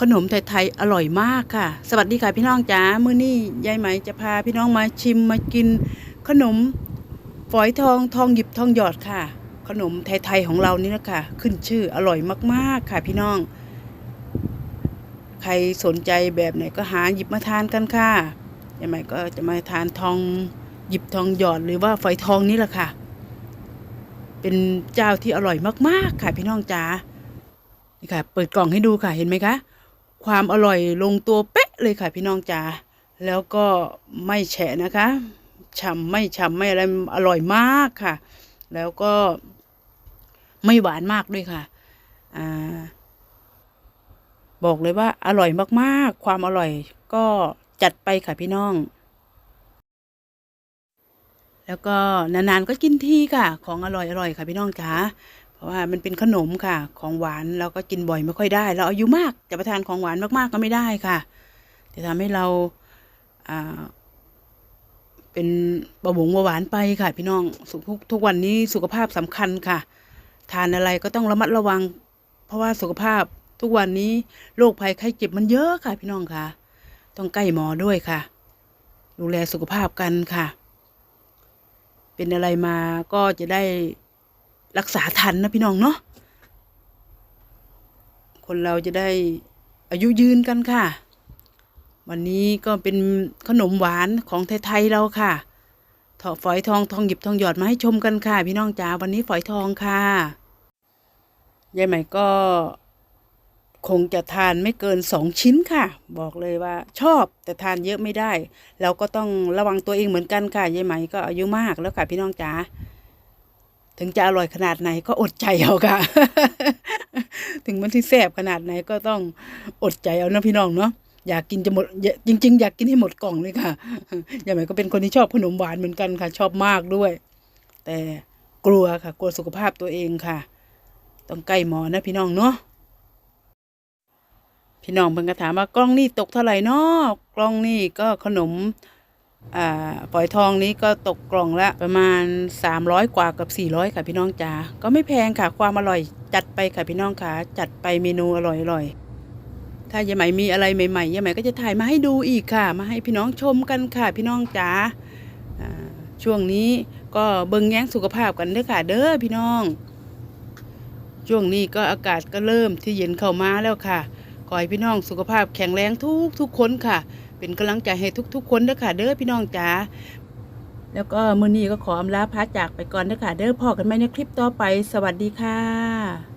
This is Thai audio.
ขนมไทยๆอร่อยมากค่ะ สวัสดีค่ะพี่น้องจ๋ามื้อนี้ยายไหมจะพาพี่น้องมาชิมมากิน ขนมฝอยทองทองหยิบทองหยอดค่ะ ขนมไทยๆของเรานี่นะคะขึ้นชื่ออร่อยมากๆค่ะพี่น้อง ใครสนใจแบบไหนก็หาหยิบมาทานกันค่ะยายไหมก็จะมาทานทองหยิบทองหยอดหรือว่าฝอยทองนี่แหละค่ะ เป็นเจ้าที่อร่อยมากๆค่ะพี่น้องจ๋านี่ค่ะ เปิดกล่องให้ดูค่ะ เห็นไหมคะ ความอร่อยลงตัวเป๊ะเลยค่ะพี่น้องจ๋าแล้วก็ไม่แฉะนะคะฉ่ำไม่ฉ่ำไม่อะไรอร่อยมากค่ะ แล้วก็ไม่หวานมากด้วยค่ะอ่าบอกเลยว่าอร่อยมากๆ ความอร่อยก็จัดไปค่ะพี่น้อง แล้วก็นานๆก็กินทีค่ะ ของอร่อยๆค่ะพี่น้องจ๋า เพราะว่ามันเป็นขนมค่ะ ของหวานเราก็กินบ่อยไม่ค่อยได้ เราอายุมากจะไปทานของหวานมากๆก็ไม่ได้ค่ะจะทำให้เราอ่าเป็นเบาหวงเบาหวานไปค่ะ พี่น้องสุขทุกทุกวันนี้สุขภาพสำคัญค่ะ ทานอะไรก็ต้องระมัดระวัง เพราะว่าสุขภาพทุกวันนี้โรคภัยไข้เจ็บมันเยอะค่ะ พี่น้องค่ะ ต้องใกล้หมอด้วยค่ะ ดูแลสุขภาพกันค่ะ เป็นอะไรมาก็จะได้ รักษาทันนะพี่น้องเนาะคนเราจะได้อายุยืนกันค่ะ วันนี้ก็เป็นขนมหวานของไทยๆเราค่ะถอฝอยทองทองหยิบทองหยอดมาให้ชมกันค่ะ พี่น้องจ๋าวันนี้ฝอยทองค่ะยายใหม่ก็คงจะทานไม่เกินสองชิ้นค่ะ บอกเลยว่าชอบแต่ทานเยอะไม่ได้ เราก็ต้องระวังตัวเองเหมือนกันค่ะยายไหมก็อายุมากแล้วค่ะพี่น้องจ๋า ถึงจะอร่อยขนาดไหนก็อดใจเอาค่ะ ถึงมันที่แซ่บขนาดไหนก็ต้องอดใจเอานะพี่น้องเนาะอยากกินจะหมดจริง ๆ อยากกินให้หมดกล่องเลยค่ะยายไหมก็เป็นคนที่ชอบขนมหวานเหมือนกันค่ะ ชอบมากด้วย แต่กลัวค่ะ กลัวสุขภาพตัวเองค่ะ ต้องใกล้หมอนะพี่น้องเนาะพี่น้องเพิ่นก็ถามว่ากล้องนี่ตกเท่าไหร่เนาะกล้องนี่ก็ขนม อ่าฝอยทองนี้ก็ตกกล่องละประมาณสามร้อยกว่ากับสี่ร้อยค่ะพี่น้องจ๋าก็ไม่แพงค่ะความอร่อยจัดไปค่ะพี่น้องค่ะจัดไปเมนูอร่อยอร่อยถ้ายายไหมมีอะไรใหม่ๆยายไหมก็จะถ่ายมาให้ดูอีกค่ะ มาให้พี่น้องชมกันค่ะพี่น้องจ๋าอ่าช่วงนี้ก็เบิ่งแย้งสุขภาพกันเด้อค่ะ เด้อพี่น้อง ช่วงนี้ก็อากาศก็เริ่มที่เย็นเข้ามาแล้วค่ะ ขอให้พี่น้องสุขภาพแข็งแรงทุกทุกคนค่ะ เป็นกำลังใจให้ทุกทุกคนด้อค่ะ เด้อพี่น้องจ๋าแล้วก็มือนี้ก็ขออำลาพระจากไปก่อนนะค่ะเด้อพอกันไหมในคลิปต่อไป สวัสดีค่ะ